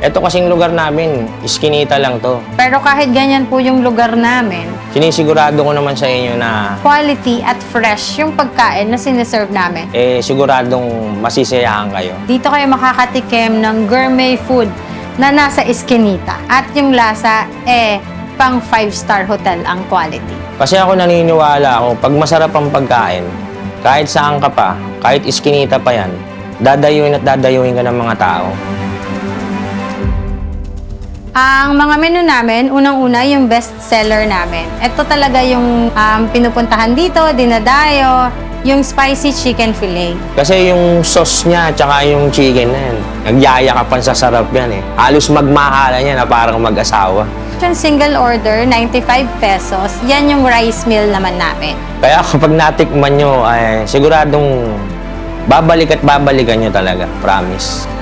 Ito kasing lugar namin, iskinita lang to. Pero kahit ganyan po yung lugar namin, Sinisigurado ko naman sa inyo na quality at fresh yung pagkain na siniserve namin. eh, siguradong masisiyahan kayo. Dito kayo makakatikim ng gourmet food na nasa Eskinita. At yung lasa, eh, pang 5-star hotel ang quality. Kasi ako naniniwala ako, pag masarap ang pagkain, kahit saan ka pa, kahit iskinita pa yan, dadayuin at dadayuin ka ng mga tao. Ang mga menu namin, unang-una yung best seller namin. Ito talaga yung um, pinupuntahan dito, dinadayo, yung spicy chicken fillet. Kasi yung sauce niya, tsaka yung chicken na yan, nagyaya ka pan sa sarap yan eh. Halos magmahalan yan na parang mag-asawa. Yung single order, 95 pesos. Yan yung rice meal naman namin. Kaya kapag natikman nyo, ay siguradong babalik at babalikan nyo talaga. Promise.